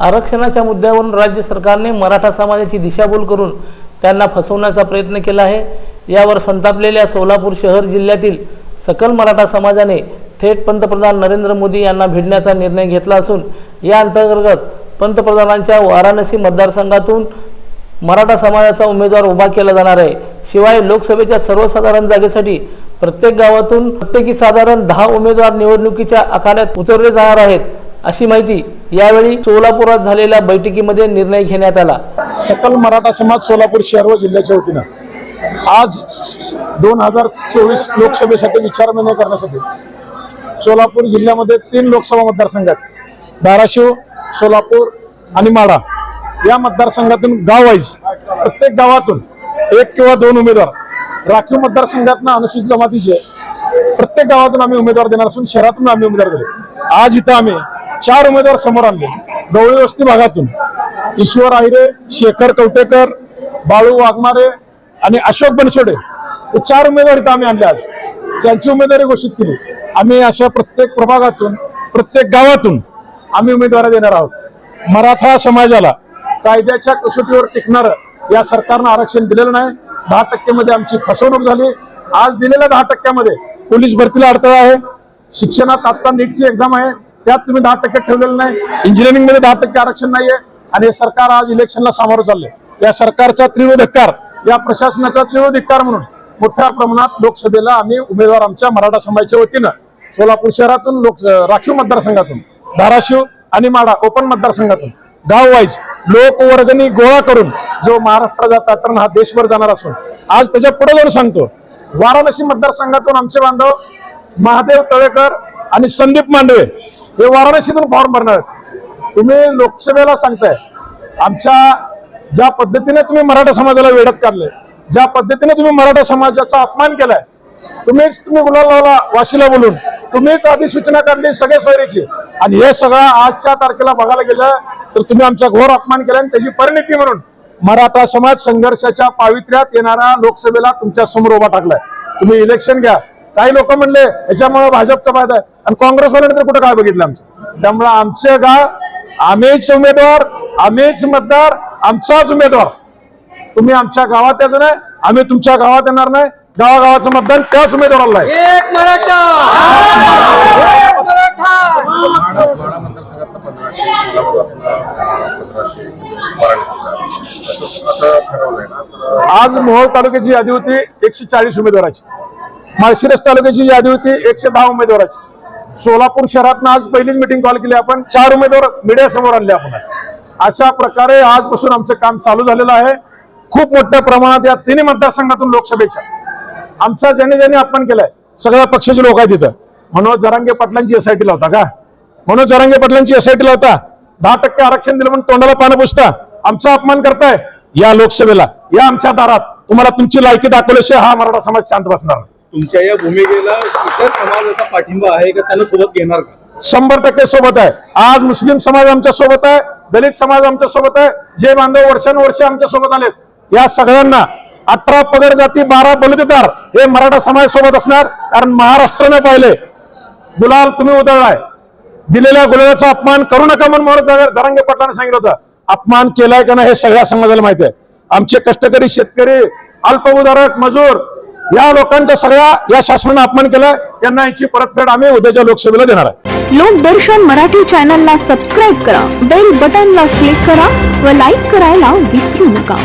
आरक्षणाच्या मुद्द्यावरून राज्य सरकारने मराठा समाजाची दिशाभूल करून त्यांना फसवण्याचा प्रयत्न केला आहे. यावर संतापलेल्या सोलापूर शहर जिल्ह्यातील सकल मराठा समाजाने थेट पंतप्रधान नरेंद्र मोदी यांना भिडण्याचा निर्णय घेतला असून या अंतर्गत पंतप्रधानांच्या वाराणसी मतदारसंघातून मराठा समाजाचा उमेदवार उभा केला जाणार आहे. शिवाय लोकसभेच्या सर्वसाधारण जागेसाठी प्रत्येक गावातून प्रत्येकी साधारण दहा उमेदवार निवडणुकीच्या आखाड्यात उतरले जाणार आहेत अशी माहिती यावेळी सोलापुरात झालेल्या बैठकीमध्ये निर्णय घेण्यात आला. सकल मराठा समाज सोलापूर शहर व जिल्ह्याच्या वतीनं आज दोन हजार चोवीस लोकसभेसाठी विचारविनिमय करण्यासाठी सोलापूर जिल्ह्यामध्ये तीन लोकसभा मतदारसंघात धाराशिव सोलापूर आणि माढा या मतदारसंघातून गाव वाईज प्रत्येक गावातून एक किंवा दोन उमेदवार राखीव मतदारसंघातनं अनुसूचित जमातीचे प्रत्येक गावातून आम्ही उमेदवार देणार असून शहरातून आम्ही उमेदवार दिले आज इथं आम्ही चार उमेदवार समोर आणले. गवळी वस्ती भागातून ईश्वर आहिरे शेखर कवटेकर बाळू वाघमारे आणि अशोक बनसोडे हे चार उमेदवार इथं आम्ही आणले आज. त्यांची उमेदवारी घोषित केली. आम्ही अशा प्रत्येक प्रभागातून प्रत्येक गावातून आम्ही उमेदवार देणार आहोत. मराठा समाजाला कायद्याच्या कसोटीवर टिकणारं या सरकारनं आरक्षण दिलेलं नाही. दहा टक्क्यामध्ये आमची फसवणूक झाली. आज दिलेल्या दहा टक्क्यामध्ये पोलीस भरतीला अडथळा आहे. शिक्षणात आता नीटची एक्झाम आहे. त्यात तुम्ही दहा टक्के ठेवलेलं नाही. इंजिनिअरिंगमध्ये दहा टक्के आरक्षण नाहीये. आणि हे सरकार आज इलेक्शनला सामोरं चाललंय. या सरकारचा तीव्र धिक्कार या प्रशासनाचा तीव्र धिक्कार म्हणून मोठ्या प्रमाणात लोकसभेला आम्ही उमेदवार आमच्या मराठा समाजाच्या वतीनं सोलापूर शहरातून लोक राखीव मतदारसंघातून धाराशिव आणि माडा ओपन मतदारसंघातून. गाव वाईज लोकवर्गणी गोळा करून जो महाराष्ट्राचा पॅटर्न हा देशभर जाणार असून. आज त्याच्या पुढे जाऊन सांगतो वाराणसी मतदारसंघातून आमचे बांधव महादेव तळेकर आणि संदीप मांडवे हे वाराणसीतून फॉर्म भरणार तुम्ही लोकसभेला सांगताय आमच्या ज्या पद्धतीने तुम्ही मराठा समाजाला वेढत काढले ज्या पद्धतीने तुम्ही मराठा समाजाचा अपमान केलाय तुम्हीच तुम्ही गुलाल लावला वाशीला बोलून. तुम्हीच आधी सूचना काढली सगळे सोयरीची. आणि हे सगळं आजच्या तारखेला बघायला गेलं तर तुम्ही आमचा घोर अपमान केला आणि त्याची परिणिती म्हणून मराठा समाज संघर्षाच्या पावित्र्यात येणाऱ्या लोकसभेला तुमच्यासमोर उभा टाकलाय. तुम्ही इलेक्शन घ्या. काही लोक म्हणले याच्यामुळे भाजपचा फायदा आहे. आणि काँग्रेसवाल्याने तर कुठं काय बघितलं आमचं? त्यामुळे आमचे गाव आम्हीच उमेदवार आम्हीच मतदार आमचाच उमेदवार. तुम्ही आमच्या गावात यायचं नाही आम्ही तुमच्या गावात येणार नाही. गावागावाचं मतदान त्याच उमेदवाराला आहे. माडा पंधराशे पंधराशे ठरवलंय ना आज मोहोळ तालुक्याची यादी होती एकशे चाळीस उमेदवाराची. माळशिरस तालुक्याची यादी होती एकशे दहा उमेदवाराची. सोलापूर शहरात आज पहिलीच मिटिंग कॉल केली आपण. चार उमेदवार मीडिया समोर आणले आपण अशा प्रकारे आजपासून आमचं काम चालू झालेलं आहे. खूप मोठ्या प्रमाणात या तिन्ही मतदारसंघातून लोकसभेच्या. आमचा ज्याने ज्याने अपमान केलाय सगळ्या पक्षाचे लोक आहेत तिथं मनोज जरांगे पाटलांची एसआयटीला होता का? मनोज जरांगे पाटलांची एसआयटी लावता दहा टक्के आरक्षण दिलं म्हणून तोंडाला पानं पुसता. आमचा अपमान करताय. या लोकसभेला या आमच्या दारात. तुम्हाला तुमची लायकी दाखवल्याशिवाय हा मराठा समाज शांत बसणार तुमच्या या भूमिकेला इतर समाजाचा पाठिंबा आहे का? त्यांना सोबत घेणार का? शंभर टक्के सोबत आहे. आज मुस्लिम समाज आमच्यासोबत आहे दलित समाज आमच्यासोबत आहे जे बांधव वर्षानुवर्षे आमच्यासोबत आलेत. या सगळ्यांना अठरा पगड जाती बारा बलुतेदार हे मराठा समाज सोबत असणार. कारण महाराष्ट्राने पाहिले गुलाल तुम्ही उधळलाय. दिलेल्या गुलाबाचा अपमान करू नका म्हणून मोहन दरंगे पाटलांनी सांगितलं होतं. अपमान केलाय का नाही हे सगळ्या समाजाला माहिती आहे. आमचे कष्टकरी शेतकरी अल्पउधारक मजूर या लोकांचा सगळ्या या शासनाने अपमान केलाय. त्यांना याची परतफेड आम्ही उद्याच्या लोकसभेला देणार आहे. लोकदर्शन मराठी चॅनलला सबस्क्राईब करा बेल बटनला क्लिक करा व लाईक करायला विसरू नका.